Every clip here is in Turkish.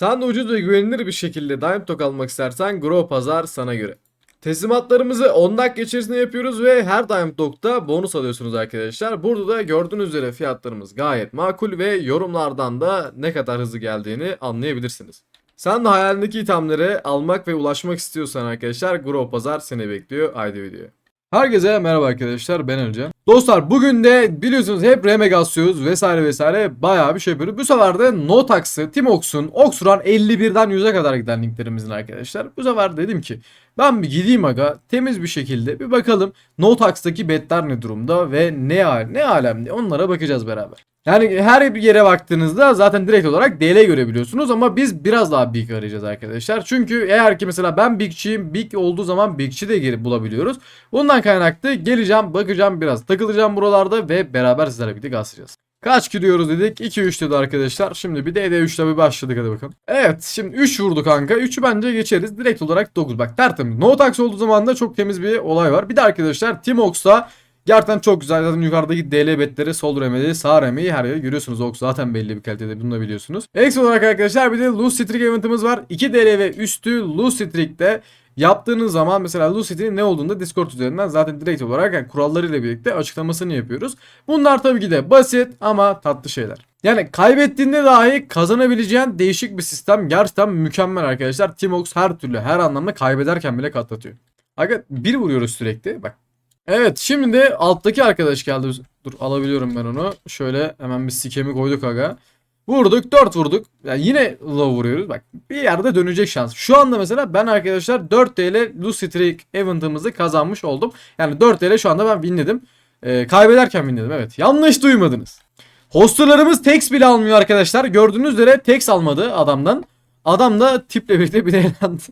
Sen de ucuz ve güvenilir bir şekilde Diamond Tok almak istersen Grow Pazar sana göre. Teslimatlarımızı 10 dakika içerisinde yapıyoruz ve her Diamond Dog'da bonus alıyorsunuz arkadaşlar. Burada da gördüğünüz üzere fiyatlarımız gayet makul ve yorumlardan da ne kadar hızlı geldiğini anlayabilirsiniz. Sen de hayalindeki itemlere almak ve ulaşmak istiyorsan arkadaşlar Grow Pazar seni bekliyor. Haydi videoya. Herkese merhaba arkadaşlar ben Ölcan. Dostlar bugün de biliyorsunuz hep Remegasyoz vesaire vesaire bayağı bir şey yapıyoruz. Bu sefer de Notax'ı, Timox'un, Oxran 51'den 100'e kadar giden linklerimizin arkadaşlar. Bu sefer dedim ki ben bir gideyim aga temiz bir şekilde bir bakalım Notax'taki betler ne durumda ve ne ne alemde onlara bakacağız beraber. Yani her bir yere baktığınızda zaten direkt olarak DL görebiliyorsunuz ama biz biraz daha big arayacağız arkadaşlar. Çünkü eğer ki mesela ben bigçiyim big olduğu zaman bigçi de geri bulabiliyoruz. Bundan kaynaklı geleceğim bakacağım biraz takılacağım buralarda ve beraber sizlerle birlikte gazlayacağız. Kaç gidiyoruz dedik? 2-3 dedi arkadaşlar. Şimdi bir de ED3'le bir başladık hadi bakalım. Evet şimdi 3 vurdu kanka. 3'ü bence geçeriz. Direkt olarak 9. Bak tertemiz. No tax olduğu zaman da çok temiz bir olay var. Bir de arkadaşlar Timox'ta Gerçekten çok güzel. Zaten yukarıdaki DL betleri sol remedi, sağ remeyi her yerde görüyorsunuz. Ox zaten belli bir kalitede bunu da biliyorsunuz. Ekstra olarak arkadaşlar bir de Loose Streak eventimiz var. 2 DL ve üstü Loose Streak'te yaptığınız zaman mesela Streak'in ne olduğunu Discord üzerinden zaten direkt olarak yani kurallarıyla birlikte açıklamasını yapıyoruz. Bunlar tabii ki de basit ama tatlı şeyler. Yani kaybettiğinde dahi kazanabileceğin değişik bir sistem. Gerçekten mükemmel arkadaşlar. Timox her türlü her anlamda kaybederken bile katlatıyor. Aga bir vuruyoruz sürekli. Bak Evet şimdi alttaki arkadaş geldi. Dur alabiliyorum ben onu. Şöyle hemen bir sikemi koyduk aga. Vurduk 4 vurduk. Yani yine low vuruyoruz. Bak bir yerde dönecek şans. Şu anda mesela ben arkadaşlar 4 TL Lucy Streak event'ımızı kazanmış oldum. Yani 4 TL şu anda ben winledim. Ee, kaybederken winledim evet. Yanlış duymadınız. Hosterlarımız text bile almıyor arkadaşlar. Gördüğünüz üzere text almadı adamdan. Adam da tiple birlikte bir de eğlendi.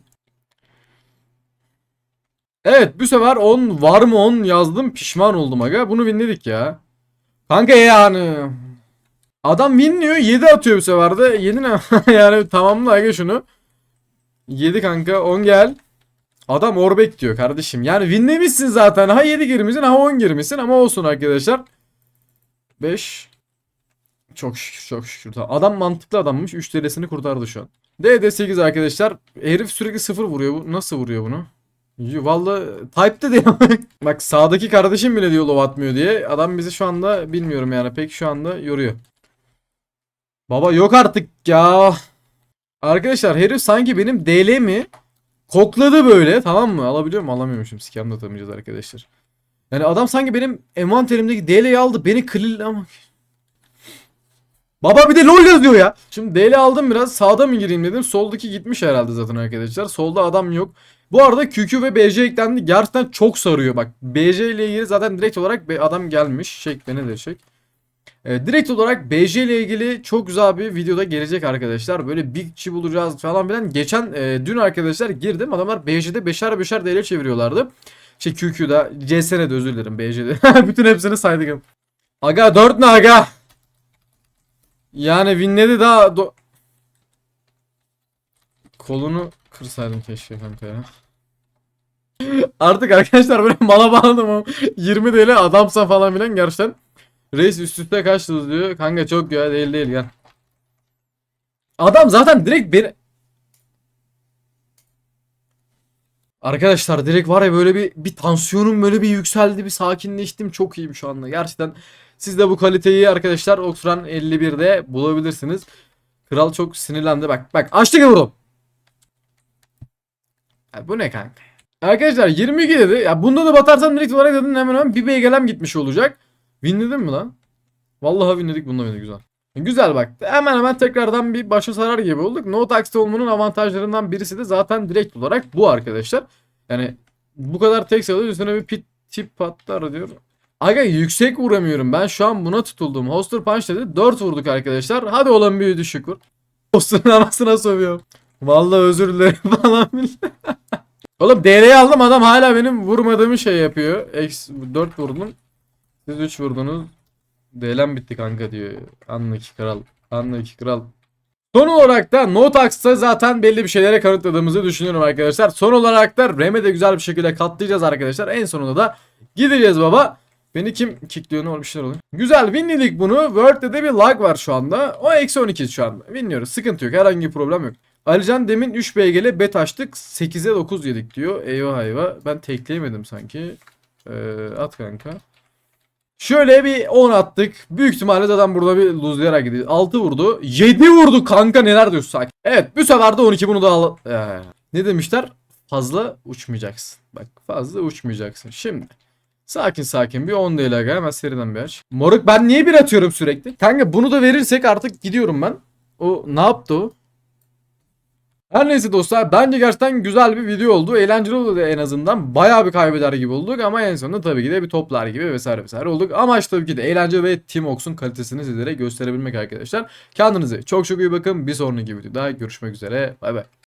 Evet bu sefer 10 var mı 10 yazdım pişman oldum aga. Bunu winledik ya. Kanka yani. Adam winliyor 7 atıyor bu sefer de. 7 ne? yani tamamla aga şunu. 7 kanka 10 gel. Adam orbek diyor kardeşim. Yani winlemişsin zaten. Ha 7 girmişsin ha 10 girmişsin ama olsun arkadaşlar. 5. Çok şükür çok şükür. Adam mantıklı adammış. 3 TL'sini kurtardı şu an. DD8 arkadaşlar. Herif sürekli 0 vuruyor. Nasıl vuruyor bunu? Valla type'de diyor. Bak sağdaki kardeşim bile diyor love atmıyor diye. Adam bizi şu anda bilmiyorum yani pek şu anda yoruyor. Baba yok artık ya. Arkadaşlar herif sanki benim DL mi? Kokladı böyle tamam mı? Alabiliyor mu? Alamıyormuşum. Sikem de atamayacağız arkadaşlar. Yani adam sanki benim envanterimdeki DL'yi aldı. Beni klil ama... Baba bir de LOL yazıyor ya. Şimdi DL aldım biraz. Sağda mı gireyim dedim. Soldaki gitmiş herhalde zaten arkadaşlar. Solda adam yok. Bu arada QQ ve BC eklendi. Gerçekten çok sarıyor. Bak BC ile ilgili zaten direkt olarak bir adam gelmiş. Şek ne nedir şek? Ee, direkt olarak BC ile ilgili çok güzel bir videoda gelecek arkadaşlar. Böyle big çi bulacağız falan filan. Geçen e, dün arkadaşlar girdim. Adamlar BC'de beşer beşer DL çeviriyorlardı. Şey QQ'da CS'ne de özür dilerim BC'de. Bütün hepsini saydık. Aga 4 ne aga? Yani winledi daha do- kolunu kırsaydım keşke kanka ya. Artık arkadaşlar böyle mala bağladım ama 20 TL adamsa falan filan gerçekten. Reis üst üste kaçtınız diyor. Kanka çok ya değil değil gel. Adam zaten direkt beni... Arkadaşlar direkt var ya böyle bir bir tansiyonum böyle bir yükseldi bir sakinleştim çok iyiyim şu anda gerçekten. Siz de bu kaliteyi arkadaşlar Oxfran 51'de bulabilirsiniz. Kral çok sinirlendi bak bak açtık vurdum. Ya bu ne kanka? Arkadaşlar 22 dedi. Ya bunda da batarsam direkt olarak dedim hemen hemen bir BGL'm gitmiş olacak. Winledin mi lan? Vallahi winledik bunda winledik güzel. Güzel bak. Hemen hemen tekrardan bir başa sarar gibi olduk. No tax olmanın avantajlarından birisi de zaten direkt olarak bu arkadaşlar. Yani bu kadar tek alıyor üstüne bir pit tip patlar diyor. Aga yüksek vuramıyorum. Ben şu an buna tutuldum. Hoster punch dedi. 4 vurduk arkadaşlar. Hadi olan bir şükür. Hoster'ın anasına sövüyorum. Vallahi özür dilerim falan. Oğlum DR'yi aldım adam hala benim vurmadığımı şey yapıyor. X 4 vurdum. Siz 3 vurdunuz. DL'm bitti kanka diyor. Anla ki kral. Anla ki kral. Son olarak da Notax'ta zaten belli bir şeylere kanıtladığımızı düşünüyorum arkadaşlar. Son olarak da Rem'e de güzel bir şekilde katlayacağız arkadaşlar. En sonunda da gideceğiz baba. Beni kim kickliyor ne olur bir şeyler oluyor. Güzel winledik bunu. Word'de de bir lag var şu anda. O eksi 12 şu anda. Winliyoruz. Sıkıntı yok. Herhangi bir problem yok. Alican demin 3 BG'le bet açtık. 8'e 9 yedik diyor. Eyvah eyvah. Ben tekleyemedim sanki. Ee, at kanka. Şöyle bir 10 attık. Büyük ihtimalle zaten burada bir luzlayarak gidiyor. 6 vurdu. 7 vurdu kanka neler diyorsun sakin. Evet bu sefer de 12 bunu da al. Ee, ne demişler? Fazla uçmayacaksın. Bak fazla uçmayacaksın. Şimdi. Sakin sakin bir 10 değil aga hemen seriden bir aç. Moruk ben niye bir atıyorum sürekli? Kanka bunu da verirsek artık gidiyorum ben. O ne yaptı o? Her neyse dostlar bence gerçekten güzel bir video oldu. Eğlenceli oldu en azından. Bayağı bir kaybeder gibi olduk ama en sonunda tabii ki de bir toplar gibi vesaire vesaire olduk. Amaç tabii ki de eğlence ve Team Ox'un kalitesini sizlere gösterebilmek arkadaşlar. Kendinize çok çok iyi bakın. Bir sonraki videoda görüşmek üzere. Bay bay.